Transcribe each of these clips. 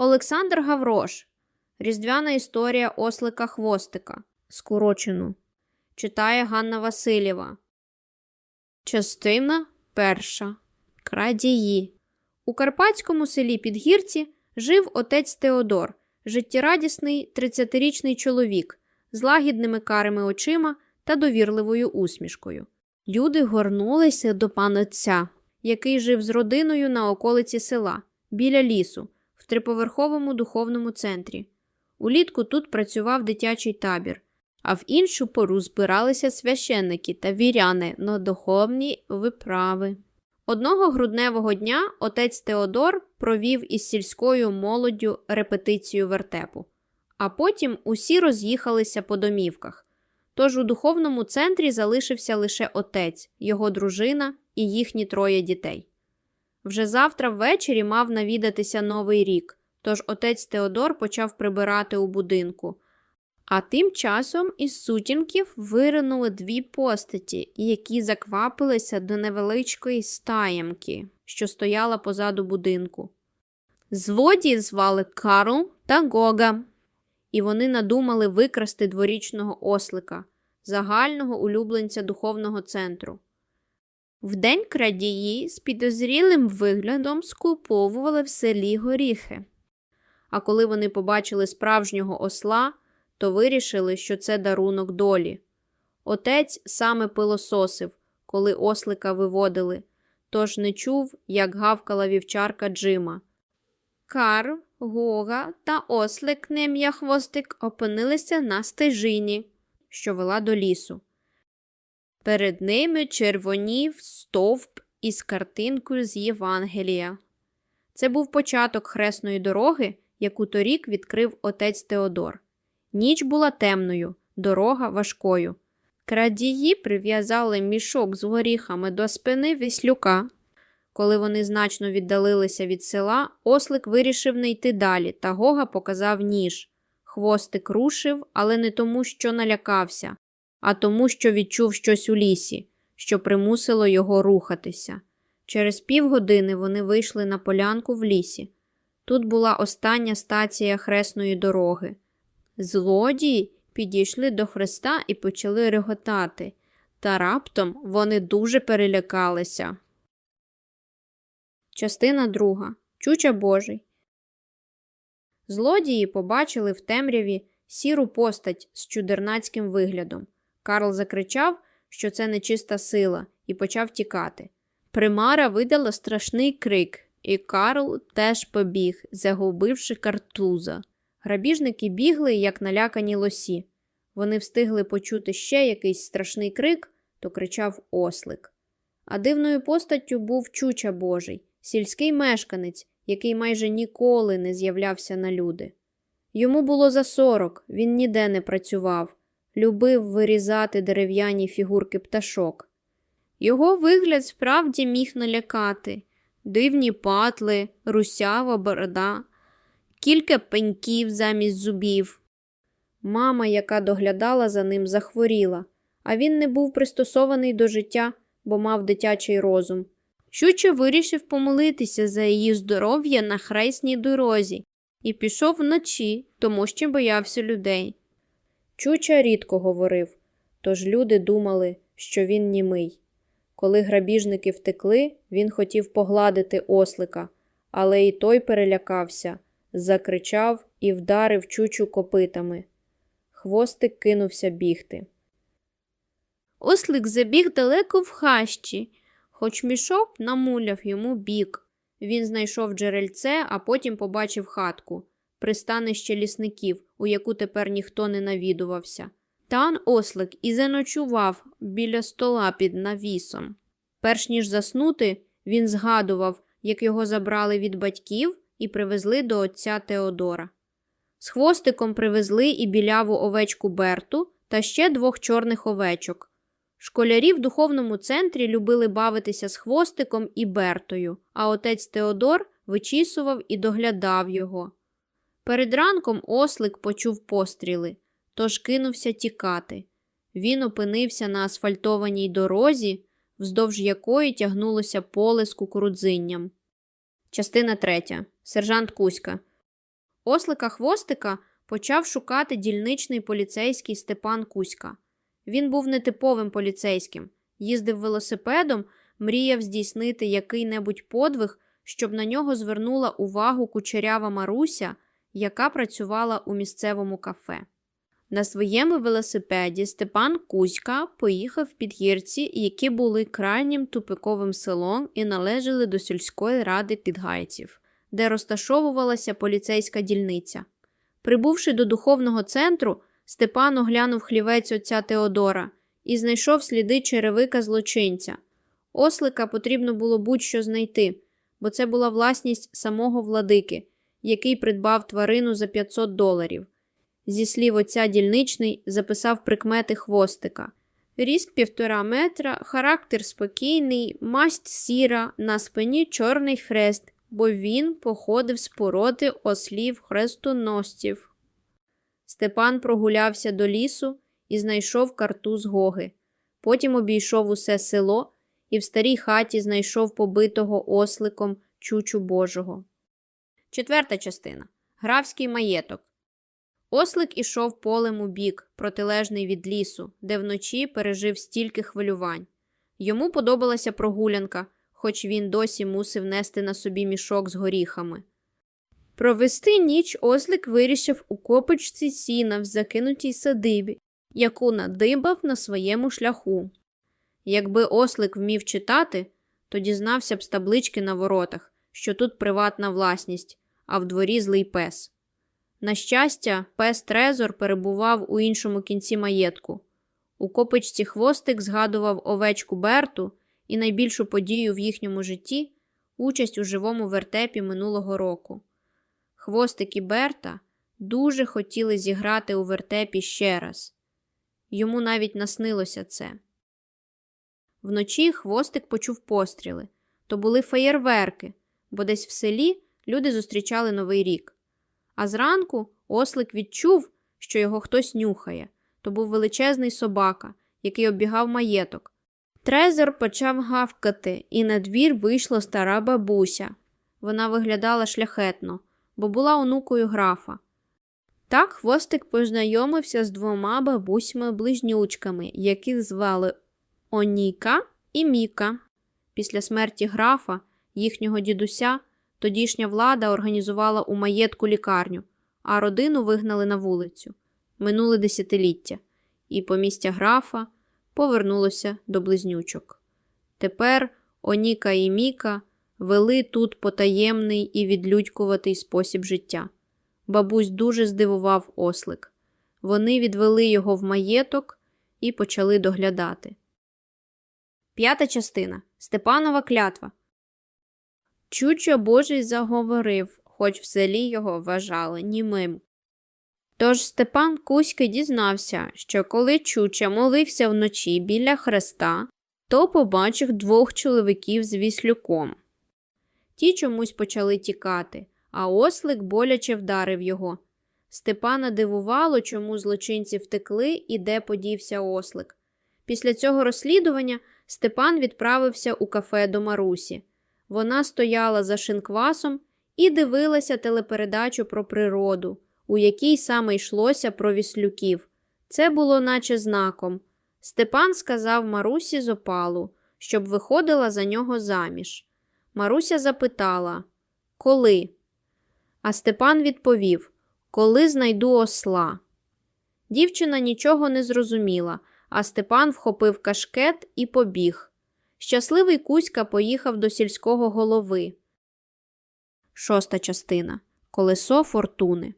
Олександр Гаврош. Різдвяна історія ослика Хвостика. Скорочену. Читає Ганна Васильєва. Частина перша. Крадії. У карпатському селі Підгірці жив отець Теодор, життєрадісний 30-річний чоловік з лагідними карими очима та довірливою усмішкою. Люди горнулися до пана отця, який жив з родиною на околиці села, біля лісу, триповерховому духовному центрі. Улітку тут працював дитячий табір, а в іншу пору збиралися священники та віряни на духовні виправи. Одного грудневого дня отець Теодор провів із сільською молоддю репетицію вертепу, а потім усі роз'їхалися по домівках. Тож у духовному центрі залишився лише отець, його дружина і їхні троє дітей. Вже завтра ввечері мав навідатися Новий рік, тож отець Теодор почав прибирати у будинку. А тим часом із сутінків виринули дві постаті, які заквапилися до невеличкої стаємки, що стояла позаду будинку. Злодії звали Карл та Гога, і вони надумали викрасти дворічного ослика, загального улюбленця духовного центру. Вдень крадії з підозрілим виглядом скуповували в селі горіхи. А коли вони побачили справжнього осла, то вирішили, що це дарунок долі. Отець саме пилососив, коли ослика виводили, тож не чув, як гавкала вівчарка Джима. Карл, Гога та ослик нем'я хвостик опинилися на стежині, що вела до лісу. Перед ними червонів стовп із картинкою з Євангелія. Це був початок хресної дороги, яку торік відкрив отець Теодор. Ніч була темною, дорога важкою. Крадії прив'язали мішок з горіхами до спини віслюка. Коли вони значно віддалилися від села, ослик вирішив не йти далі, та Гога показав ніж. Хвостик рушив, але не тому, що налякався, а тому, що відчув щось у лісі, що примусило його рухатися. Через півгодини вони вийшли на полянку в лісі. Тут була остання стація хресної дороги. Злодії підійшли до Христа і почали реготати, та раптом вони дуже перелякалися. Частина друга. Чуча Божий. Злодії побачили в темряві сіру постать з чудернацьким виглядом. Карл закричав, що це нечиста сила, і почав тікати. Примара видала страшний крик, і Карл теж побіг, загубивши картуза. Грабіжники бігли, як налякані лосі. Вони встигли почути ще якийсь страшний крик, то кричав ослик. А дивною постаттю був Чуча Божий, сільський мешканець, який майже ніколи не з'являвся на люди. Йому було за сорок, він ніде не працював, любив вирізати дерев'яні фігурки пташок. Його вигляд справді міг налякати дивні патли, русява борода, кілька пеньків замість зубів. Мама, яка доглядала за ним, захворіла, а він не був пристосований до життя, бо мав дитячий розум. Щуче вирішив помолитися за її здоров'я на хресній дорозі і пішов вночі, тому що боявся людей. Чуча рідко говорив, тож люди думали, що він німий. Коли грабіжники втекли, він хотів погладити ослика, але і той перелякався, закричав і вдарив чучу копитами. Хвостик кинувся бігти. Ослик забіг далеко в хащі, хоч мішок намуляв йому бік. Він знайшов джерельце, а потім побачив хатку, пристанище лісників, у яку тепер ніхто не навідувався. Тан ослик і заночував біля стола під навісом. Перш ніж заснути, він згадував, як його забрали від батьків і привезли до отця Теодора. З хвостиком привезли і біляву овечку Берту та ще двох чорних овечок. Школярі в духовному центрі любили бавитися з хвостиком і Бертою, а отець Теодор вичісував і доглядав його. Перед ранком ослик почув постріли, тож кинувся тікати. Він опинився на асфальтованій дорозі, вздовж якої тягнулося поле з кукурудзинням. Частина третя. Сержант Кузька. Ослика хвостика почав шукати дільничний поліцейський Степан Кузька. Він був нетиповим поліцейським, їздив велосипедом, мріяв здійснити який-небудь подвиг, щоб на нього звернула увагу кучерява Маруся, яка працювала у місцевому кафе. На своєму велосипеді Степан Кузька поїхав в підгірці, які були крайнім тупиковим селом і належали до сільської ради підгайців, де розташовувалася поліцейська дільниця. Прибувши до духовного центру, Степан оглянув хлівець отця Теодора і знайшов сліди черевика злочинця. Ослика потрібно було будь-що знайти, бо це була власність самого владики, який придбав тварину за 500 доларів. Зі слів отця дільничний записав прикмети хвостика. Ріст півтора метра, характер спокійний, масть сіра, на спині чорний хрест, бо він походив з породи ослів хрестоносців. Степан прогулявся до лісу і знайшов картуз Гоги. Потім обійшов усе село і в старій хаті знайшов побитого осликом чучу Божого. Четверта частина. Графський маєток. Ослик ішов полем у бік, протилежний від лісу, де вночі пережив стільки хвилювань. Йому подобалася прогулянка, хоч він досі мусив нести на собі мішок з горіхами. Провести ніч ослик вирішив у копичці сіна в закинутій садибі, яку надибав на своєму шляху. Якби ослик вмів читати, то дізнався б з таблички на воротах, що тут приватна власність, а в дворі злий пес. На щастя, пес Трезор перебував у іншому кінці маєтку. У копичці хвостик згадував овечку Берту і найбільшу подію в їхньому житті участь у живому вертепі минулого року. Хвостик і Берта дуже хотіли зіграти у вертепі ще раз. Йому навіть наснилося це. Вночі хвостик почув постріли. То були феєрверки, бо десь в селі люди зустрічали Новий рік. А зранку ослик відчув, що його хтось нюхає. То був величезний собака, який оббігав маєток. Трезор почав гавкати, і на двір вийшла стара бабуся. Вона виглядала шляхетно, бо була онукою графа. Так хвостик познайомився з двома бабусями-близнючками, яких звали Оніка і Міка. Після смерті графа, їхнього дідуся, тодішня влада організувала у маєтку лікарню, а родину вигнали на вулицю. Минули десятиліття, і помістя графа повернулося до близнючок. Тепер Оніка і Міка вели тут потаємний і відлюдькуватий спосіб життя. Бабусь дуже здивував ослик. Вони відвели його в маєток і почали доглядати. П'ята частина Степанова клятва. Чучо Божий заговорив, хоч в селі його вважали німим. Тож Степан Кузьки дізнався, що коли Чуча молився вночі біля хреста, то побачив двох чоловіків з віслюком. Ті чомусь почали тікати, а ослик боляче вдарив його. Степана дивувало, чому злочинці втекли і де подівся ослик. Після цього розслідування Степан відправився у кафе до Марусі. Вона стояла за шинквасом і дивилася телепередачу про природу, у якій саме йшлося про віслюків. Це було наче знаком. Степан сказав Марусі з опалу, щоб виходила за нього заміж. Маруся запитала Коли? А Степан відповів Коли знайду осла. Дівчина нічого не зрозуміла, а Степан вхопив кашкет і побіг. Щасливий Кузька поїхав до сільського голови. Шоста частина. Колесо фортуни.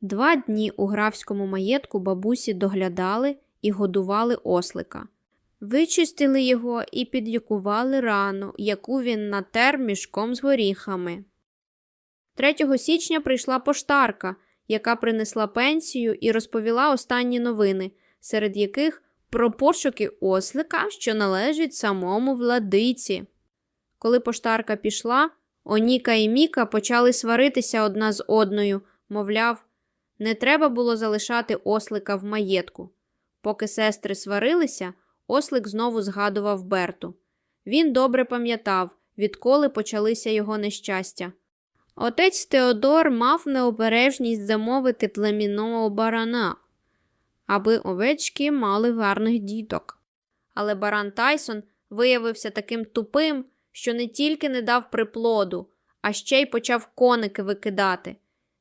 Два дні у графському маєтку бабусі доглядали і годували ослика. Вичистили його і підлікували рану, яку він натер мішком з горіхами. 3 січня прийшла поштарка, яка принесла пенсію і розповіла останні новини, серед яких про пошуки ослика, що належить самому владиці. Коли поштарка пішла, Оніка і Міка почали сваритися одна з одною, мовляв, не треба було залишати ослика в маєтку. Поки сестри сварилися, ослик знову згадував Берту. Він добре пам'ятав, відколи почалися його нещастя. Отець Теодор мав необережність замовити племінного барана, аби овечки мали гарних діток. Але баран Тайсон виявився таким тупим, що не тільки не дав приплоду, а ще й почав коники викидати.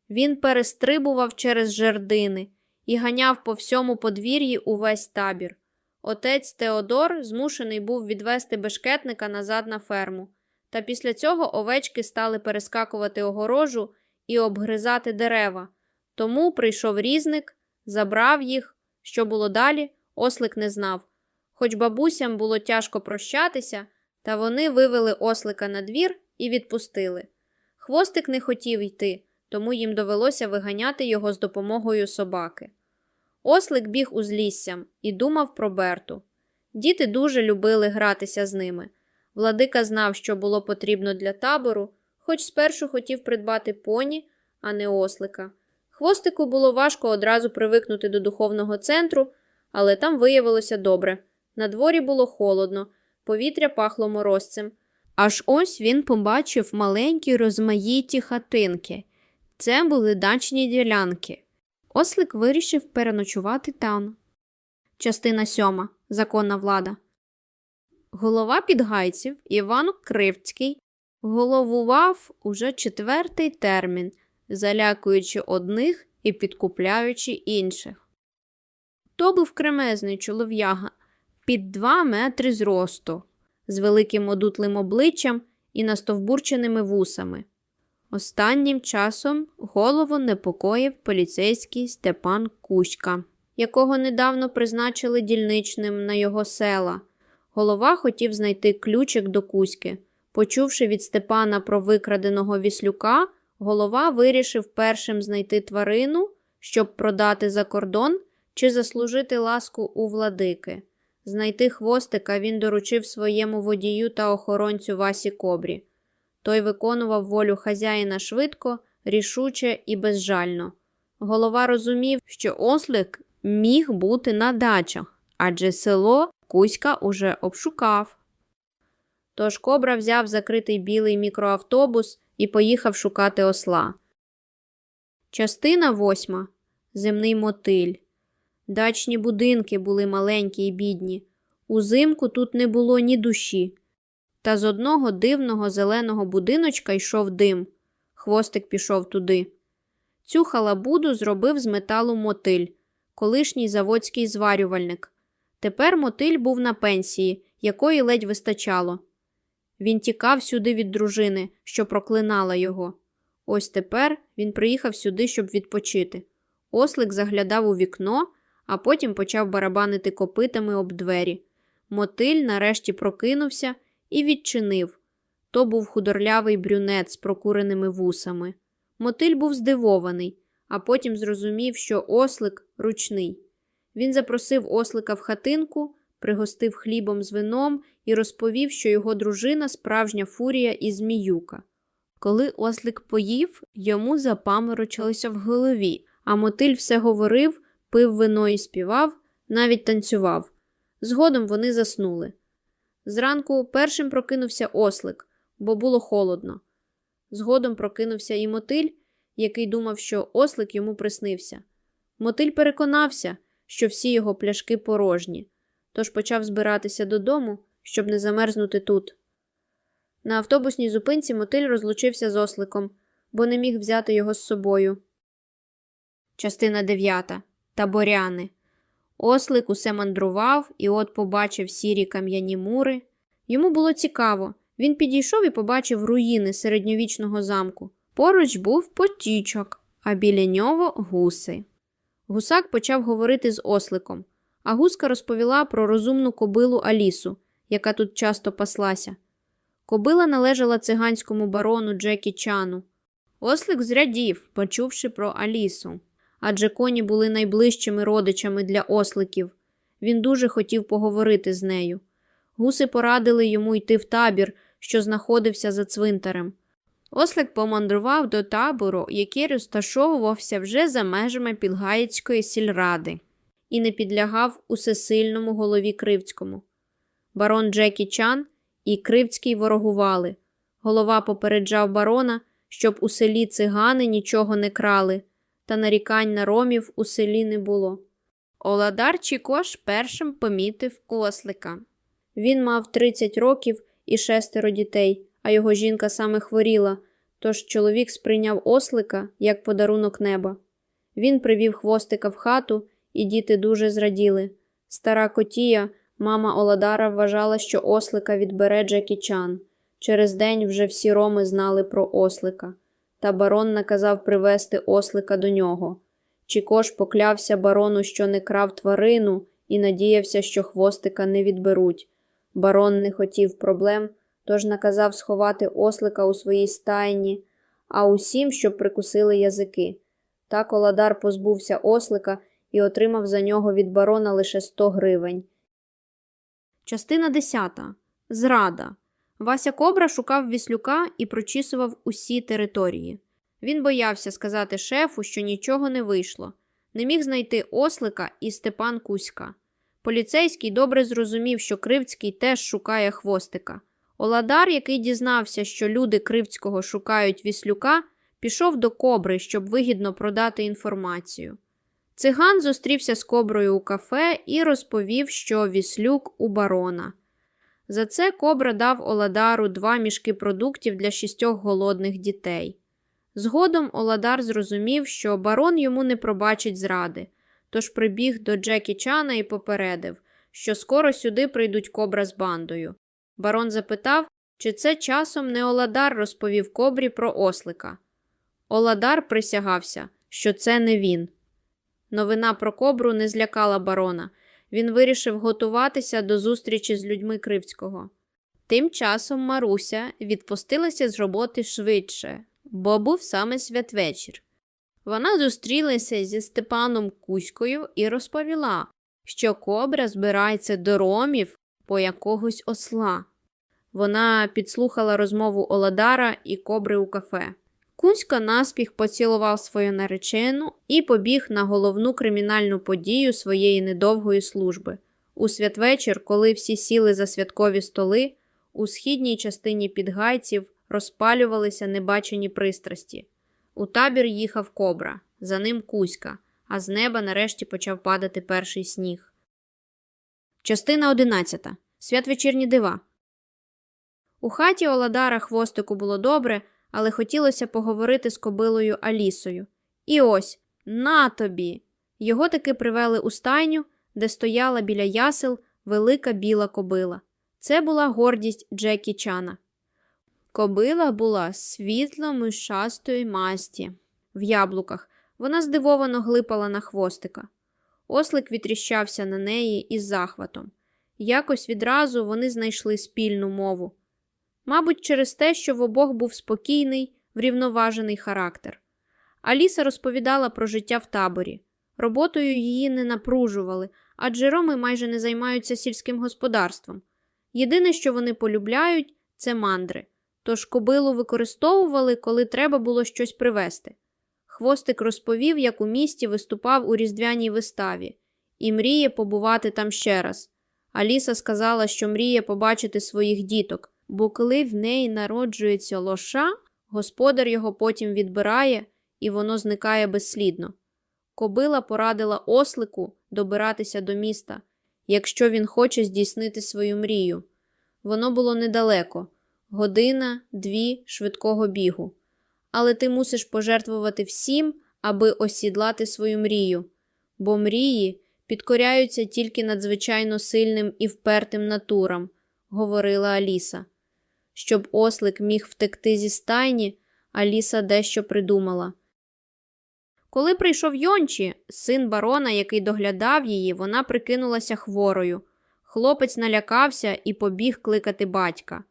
Він перестрибував через жердини і ганяв по всьому подвір'ї увесь табір. Отець Теодор змушений був відвести бешкетника назад на ферму. Та після цього овечки стали перескакувати огорожу і обгризати дерева. Тому прийшов різник, забрав їх. Що було далі, ослик не знав. Хоч бабусям було тяжко прощатися, та вони вивели ослика на двір і відпустили. Хвостик не хотів йти, тому їм довелося виганяти його з допомогою собаки. Ослик біг узліссям і думав про Берту. Діти дуже любили гратися з ними. Владика знав, що було потрібно для табору, хоч спершу хотів придбати поні, а не ослика. Хвостику було важко одразу привикнути до духовного центру, але там виявилося добре. На дворі було холодно, повітря пахло морозцем. Аж ось він побачив маленькі розмаїті хатинки. Це були дачні ділянки. Ослик вирішив переночувати там. Частина сьома. Законна влада. Голова підгайців Іван Кривцький головував уже четвертий термін, залякуючи одних і підкупляючи інших. То був кремезний чолов'яга під два метри зросту, з великим одутлим обличчям і настовбурченими вусами. Останнім часом голову непокоїв поліцейський Степан Кузька, якого недавно призначили дільничним на його села. Голова хотів знайти ключик до Кузьки. Почувши від Степана про викраденого віслюка, голова вирішив першим знайти тварину, щоб продати за кордон чи заслужити ласку у владики. Знайти хвостика він доручив своєму водію та охоронцю Васі Кобрі. Той виконував волю хазяїна швидко, рішуче і безжально. Голова розумів, що ослик міг бути на дачах, адже село Кузька уже обшукав. Тож кобра взяв закритий білий мікроавтобус і поїхав шукати осла. Частина восьма. Земний мотиль. Дачні будинки були маленькі й бідні. Узимку тут не було ні душі. Та з одного дивного зеленого будиночка йшов дим. Хвостик пішов туди. Цю халабуду зробив з металу мотиль, колишній заводський зварювальник. Тепер мотиль був на пенсії, якої ледь вистачало. Він тікав сюди від дружини, що проклинала його. Ось тепер він приїхав сюди, щоб відпочити. Ослик заглядав у вікно, а потім почав барабанити копитами об двері. Мотиль нарешті прокинувся і відчинив. То був худорлявий брюнет з прокуреними вусами. Мотиль був здивований, а потім зрозумів, що ослик ручний. Він запросив ослика в хатинку, пригостив хлібом з вином і розповів, що його дружина справжня фурія і зміюка. Коли ослик поїв, йому запаморочилося в голові, а мотиль все говорив, пив вино і співав, навіть танцював. Згодом вони заснули. Зранку першим прокинувся ослик, бо було холодно. Згодом прокинувся і мотиль, який думав, що ослик йому приснився. Мотиль переконався, що всі його пляшки порожні, тож почав збиратися додому, щоб не замерзнути тут. На автобусній зупинці мотиль розлучився з осликом, бо не міг взяти його з собою. Частина дев'ята. Таборяни. Ослик усе мандрував і от побачив сірі кам'яні мури. Йому було цікаво. Він підійшов і побачив руїни середньовічного замку. Поруч був потічок, а біля нього гуси. Гусак почав говорити з осликом, а гуска розповіла про розумну кобилу Алісу, яка тут часто паслася. Кобила належала циганському барону Джекі Чану. Ослик зрядів, почувши про Алісу. Адже коні були найближчими родичами для осликів. Він дуже хотів поговорити з нею. Гуси порадили йому йти в табір, що знаходився за цвинтарем. Ослик помандрував до табору, який розташовувався вже за межами Підгаїцької сільради, і не підлягав усесильному голові Кривцькому. Барон Джекі Чан і Кривцький ворогували. Голова попереджав барона, щоб у селі цигани нічого не крали, та нарікань на ромів у селі не було. Оладар Чікош першим помітив ослика. Він мав 30 років і шестеро дітей, а його жінка саме хворіла, тож чоловік сприйняв ослика як подарунок неба. Він привів хвостика в хату, і діти дуже зраділи. Стара котія, мама Оладара, вважала, що ослика відбере Джекі Чан. Через день вже всі роми знали про ослика, та барон наказав привезти ослика до нього. Чікош поклявся барону, що не крав тварину, і надіявся, що хвостика не відберуть. Барон не хотів проблем, тож наказав сховати ослика у своїй стайні, а усім, щоб прикусили язики. Так Оладар позбувся ослика і отримав за нього від барона лише 100 гривень. Частина 10. Зрада. Вася Кобра шукав віслюка і прочісував усі території. Він боявся сказати шефу, що нічого не вийшло. Не міг знайти ослика і Степан Кузька. Поліцейський добре зрозумів, що Кривцький теж шукає хвостика. Оладар, який дізнався, що люди Кривцького шукають віслюка, пішов до кобри, щоб вигідно продати інформацію. Циган зустрівся з коброю у кафе і розповів, що віслюк у барона. За це кобра дав Оладару два мішки продуктів для шістьох голодних дітей. Згодом Оладар зрозумів, що барон йому не пробачить зради, тож прибіг до Джекі Чана і попередив, що скоро сюди прийдуть кобра з бандою. Барон запитав, чи це часом не Оладар розповів кобрі про ослика. Оладар присягався, що це не він. Новина про кобру не злякала барона. Він вирішив готуватися до зустрічі з людьми Кривцького. Тим часом Маруся відпустилася з роботи швидше, бо був саме святвечір. Вона зустрілася зі Степаном Кузькою і розповіла, що кобра збирається до ромів по якогось осла. Вона підслухала розмову Оладара і кобри у кафе. Кузька наспіх поцілував свою наречену і побіг на головну кримінальну подію своєї недовгої служби. У святвечір, коли всі сіли за святкові столи, у східній частині підгайців розпалювалися небачені пристрасті. У табір їхав кобра, за ним Кузька, а з неба нарешті почав падати перший сніг. Частина 11. Святвечірні дива. У хаті Оладара хвостику було добре, але хотілося поговорити з кобилою Алісою. І ось на тобі. Його таки привели у стайню, де стояла біля ясел велика біла кобила. Це була гордість Джекі Чана. Кобила була світло мишастої масті в яблуках. Вона здивовано глипала на хвостика. Ослик відріщався на неї із захватом. Якось відразу вони знайшли спільну мову. Мабуть, через те, що в обох був спокійний, врівноважений характер. Аліса розповідала про життя в таборі. Роботою її не напружували, адже роми майже не займаються сільським господарством. Єдине, що вони полюбляють, це мандри. Тож кобилу використовували, коли треба було щось привезти. Хвостик розповів, як у місті виступав у різдвяній виставі, і мріє побувати там ще раз. Аліса сказала, що мріє побачити своїх діток, бо коли в неї народжується лоша, господар його потім відбирає і воно зникає безслідно. Кобила порадила ослику добиратися до міста, якщо він хоче здійснити свою мрію. Воно було недалеко година, дві швидкого бігу. Але ти мусиш пожертвувати всім, аби осідлати свою мрію, бо мрії підкоряються тільки надзвичайно сильним і впертим натурам, говорила Аліса. Щоб ослик міг втекти зі стайні, Аліса дещо придумала. Коли прийшов Йончі, син барона, який доглядав її, вона прикинулася хворою. Хлопець налякався і побіг кликати батька.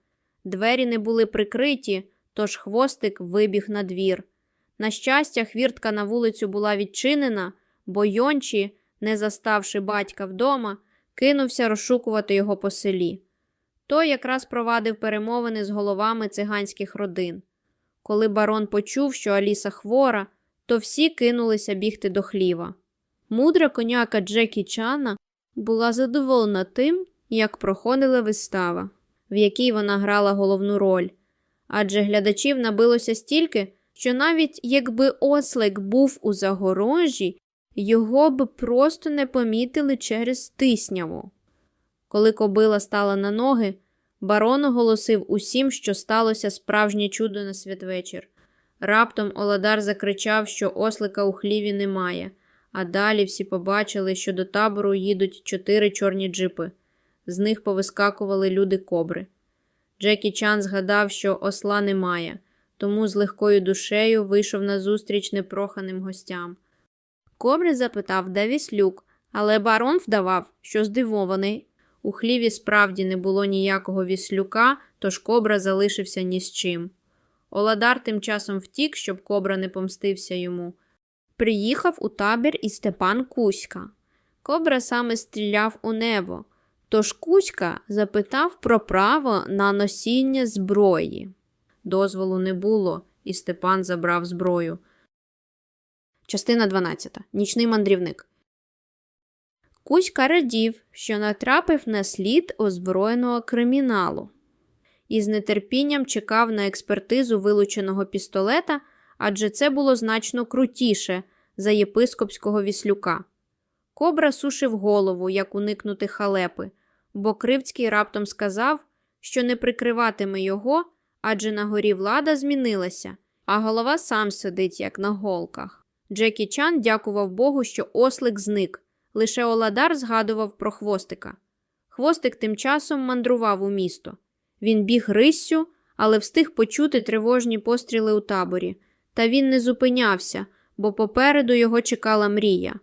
Двері не були прикриті, тож хвостик вибіг на двір. На щастя, хвіртка на вулицю була відчинена, бо Йончі, не заставши батька вдома, кинувся розшукувати його по селі. Той якраз провадив перемовини з головами циганських родин. Коли барон почув, що Аліса хвора, то всі кинулися бігти до хліва. Мудра коняка Джекі Чана була задоволена тим, як проходила вистава, в якій вона грала головну роль. адже глядачів набилося стільки, що навіть якби ослик був у загорожі, його б просто не помітили через тисняву. Коли кобила стала на ноги, барон оголосив усім, що сталося справжнє чудо на святвечір. Раптом Оладар закричав, що ослика у хліві немає, а далі всі побачили, що до табору їдуть чотири чорні джипи. З них повискакували люди кобри. Джекі Чан згадав, що осла немає, тому з легкою душею вийшов назустріч непроханим гостям. Кобри запитав, де віслюк, але барон вдавав, що здивований. У хліві справді не було ніякого віслюка, тож кобра залишився ні з чим. Оладар тим часом втік, щоб кобра не помстився йому. Приїхав у табір і Степан Кузька. Кобра саме стріляв у небо, тож Кузька запитав про право на носіння зброї. Дозволу не було, і Степан забрав зброю. Частина 12. Нічний мандрівник. Кузька радів, що натрапив на слід озброєного криміналу і з нетерпінням чекав на експертизу вилученого пістолета, адже це було значно крутіше за єпископського віслюка. Кобра сушив голову, як уникнути халепи, бо Кривцький раптом сказав, що не прикриватиме його, адже на горі влада змінилася, а голова сам сидить, як на голках. Джекі Чан дякував Богу, що ослик зник. Лише Оладар згадував про хвостика. Хвостик тим часом мандрував у місто. Він біг риссю, але встиг почути тривожні постріли у таборі. Та він не зупинявся, бо попереду його чекала мрія.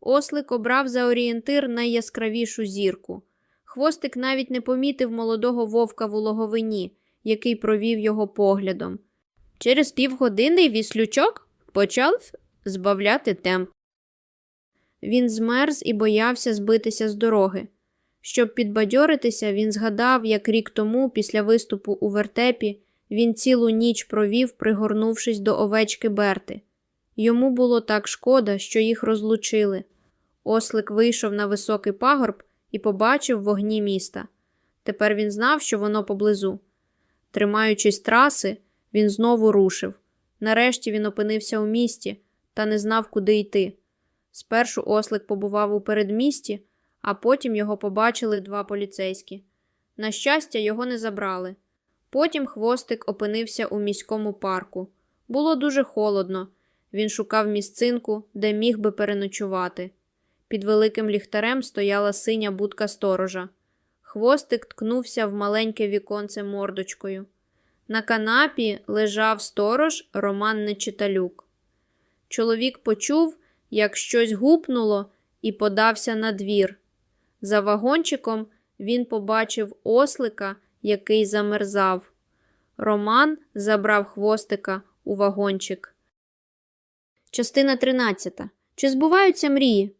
Ослик обрав за орієнтир найяскравішу зірку. Хвостик навіть не помітив молодого вовка в улоговині, який провів його поглядом. Через півгодини віслючок почав збавляти темп. Він змерз і боявся збитися з дороги. Щоб підбадьоритися, він згадав, як рік тому, після виступу у вертепі, він цілу ніч провів, пригорнувшись до овечки Берти. Йому було так шкода, що їх розлучили. Ослик вийшов на високий пагорб і побачив вогні міста. Тепер він знав, що воно поблизу. Тримаючись траси, він знову рушив. Нарешті він опинився у місті та не знав, куди йти. Спершу ослик побував у передмісті, а потім його побачили два поліцейські. На щастя, його не забрали. Потім хвостик опинився у міському парку. Було дуже холодно. Він шукав місцинку, де міг би переночувати. Під великим ліхтарем стояла синя будка сторожа. Хвостик ткнувся в маленьке віконце мордочкою. На канапі лежав сторож Роман Нечиталюк. Чоловік почув, як щось гупнуло, і подався на двір. За вагончиком він побачив ослика, який замерзав. Роман забрав хвостика у вагончик. Частина 13. Чи збуваються мрії?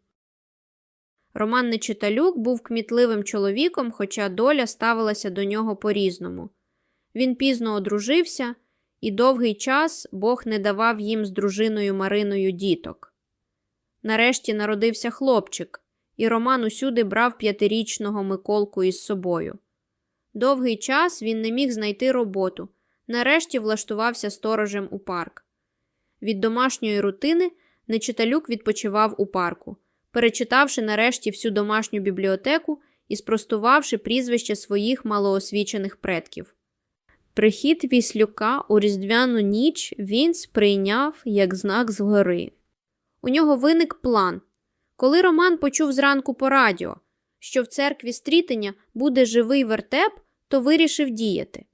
Роман Нечиталюк був кмітливим чоловіком, хоча доля ставилася до нього по-різному. Він пізно одружився, і довгий час Бог не давав їм з дружиною Мариною діток. Нарешті народився хлопчик, і Роман усюди брав п'ятирічного Миколку із собою. Довгий час він не міг знайти роботу, нарешті влаштувався сторожем у парк. Від домашньої рутини Нечиталюк відпочивав у парку, перечитавши нарешті всю домашню бібліотеку і спростувавши прізвище своїх малоосвічених предків. Прихід віслюка у різдвяну ніч він сприйняв як знак згори. У нього виник план. Коли Роман почув зранку по радіо, що в церкві стрітення буде живий вертеп, то вирішив діяти.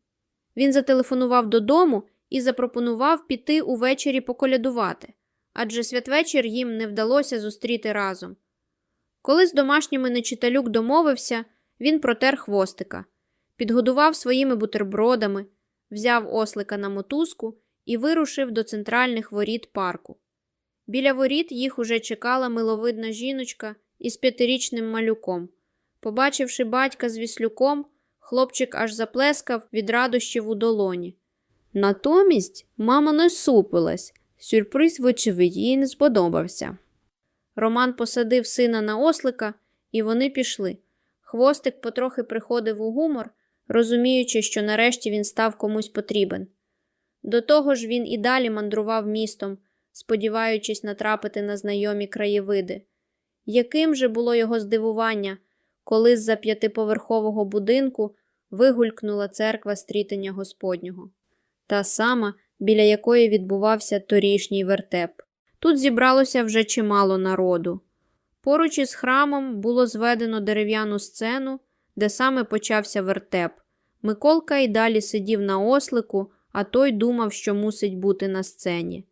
Він зателефонував додому і запропонував піти увечері поколядувати, адже святвечір їм не вдалося зустріти разом. Коли з домашніми нечиталюк домовився, він протер хвостика, підгодував своїми бутербродами, взяв ослика на мотузку і вирушив до центральних воріт парку. Біля воріт їх уже чекала миловидна жіночка із п'ятирічним малюком. Побачивши батька з віслюком, хлопчик аж заплескав від радощів у долоні. Натомість мама не супилась, сюрприз, вочевидь, їй не сподобався. Роман посадив сина на ослика, і вони пішли. Хвостик потрохи приходив у гумор, розуміючи, що нарешті він став комусь потрібен. До того ж він і далі мандрував містом, сподіваючись натрапити на знайомі краєвиди. Яким же було його здивування, коли з-за п'ятиповерхового будинку вигулькнула церква стрітення Господнього, та сама, біля якої відбувався торішній вертеп. Тут зібралося вже чимало народу. Поруч із храмом було зведено дерев'яну сцену, де саме почався вертеп. Миколка й далі сидів на ослику, а той думав, що мусить бути на сцені.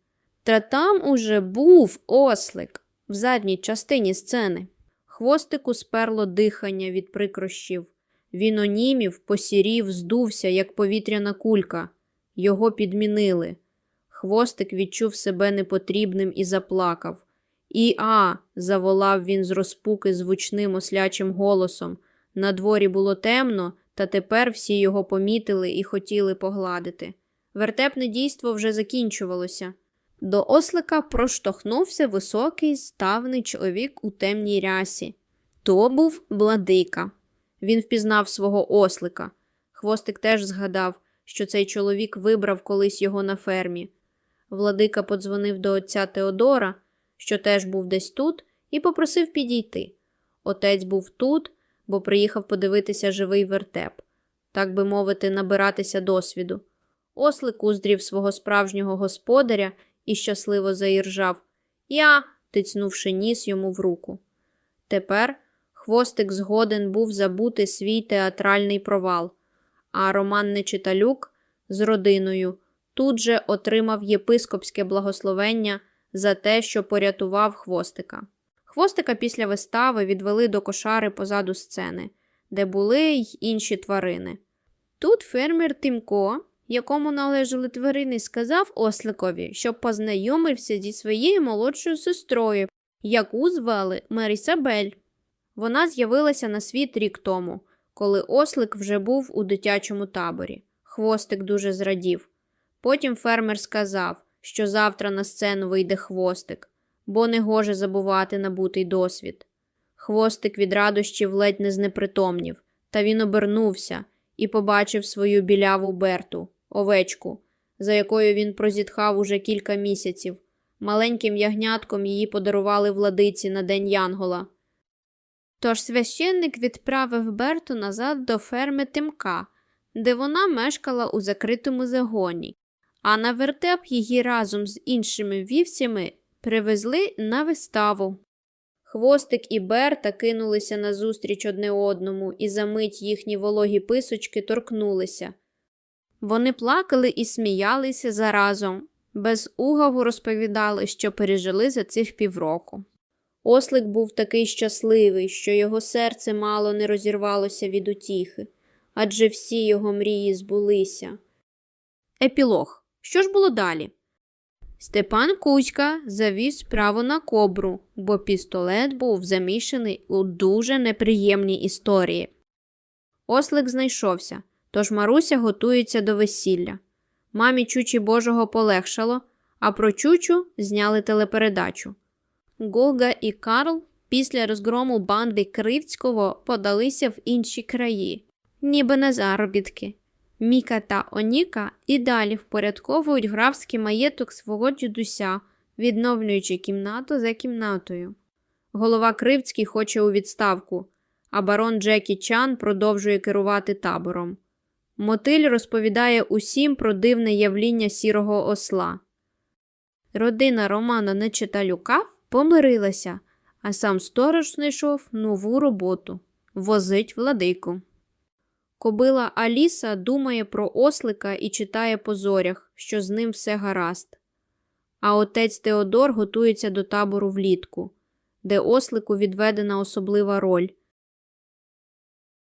Та там уже був ослик в задній частині сцени. Хвостику сперло дихання від прикрощів. Він онімів, посірів, здувся, як повітряна кулька. Його підмінили. Хвостик відчув себе непотрібним і заплакав. І а. заволав він з розпуки звучним ослячим голосом. На дворі було темно, та тепер всі його помітили і хотіли погладити. Вертепне дійство вже закінчувалося. До ослика проштовхнувся високий ставний чоловік у темній рясі. То був владика. Він впізнав свого ослика. Хвостик теж згадав, що цей чоловік вибрав колись його на фермі. Владика подзвонив до отця Теодора, що теж був десь тут, і попросив підійти. Отець був тут, бо приїхав подивитися живий вертеп, так би мовити, набиратися досвіду. Ослик уздрів свого справжнього господаря і щасливо заіржав Я, тицнувши ніс йому в руку. Тепер хвостик згоден був забути свій театральний провал, а Роман Нечиталюк з родиною тут же отримав єпископське благословення за те, що порятував хвостика. Хвостика після вистави відвели до кошари позаду сцени, де були й інші тварини. Тут фермер Тимко, якому належали тварини, сказав осликові, щоб познайомився зі своєю молодшою сестрою, яку звали Марісабель. Вона з'явилася на світ рік тому, коли ослик вже був у дитячому таборі. Хвостик дуже зрадів. Потім фермер сказав, що завтра на сцену вийде хвостик, бо не гоже забувати набутий досвід. Хвостик від радощів ледь не знепритомнів, та він обернувся і побачив свою біляву Берту, овечку, за якою він прозітхав уже кілька місяців. Маленьким ягнятком її подарували владиці на День Янгола. Тож священник відправив Берту назад до ферми Тимка, де вона мешкала у закритому загоні, а на вертеп її разом з іншими вівцями привезли на виставу. Хвостик і Берта кинулися назустріч одне одному, і за мить їхні вологі писочки торкнулися. Вони плакали і сміялися заразом, без угаву розповідали, що пережили за цих півроку. Ослик був такий щасливий, що його серце мало не розірвалося від утіхи, адже всі його мрії збулися. Епілог. Що ж було далі? Степан Кузька завіз справу на кобру, бо пістолет був замішаний у дуже неприємній історії. Ослик знайшовся, тож Маруся готується до весілля. Мамі Чучі Божого полегшало, а про Чучу зняли телепередачу. Гога і Карл після розгрому банди Кривцького подалися в інші краї, ніби на заробітки. Міка та Оніка і далі впорядковують графський маєток свого дідуся, відновлюючи кімнату за кімнатою. Голова Кривцький хоче у відставку, а барон Джекі Чан продовжує керувати табором. Мотиль розповідає усім про дивне явління сірого осла. Родина Романа Нечиталюка помирилася, а сам сторож знайшов нову роботу возить владику. Кобила Аліса думає про ослика і читає по зорях, що з ним все гаразд. А отець Теодор готується до табору влітку, де ослику відведена особлива роль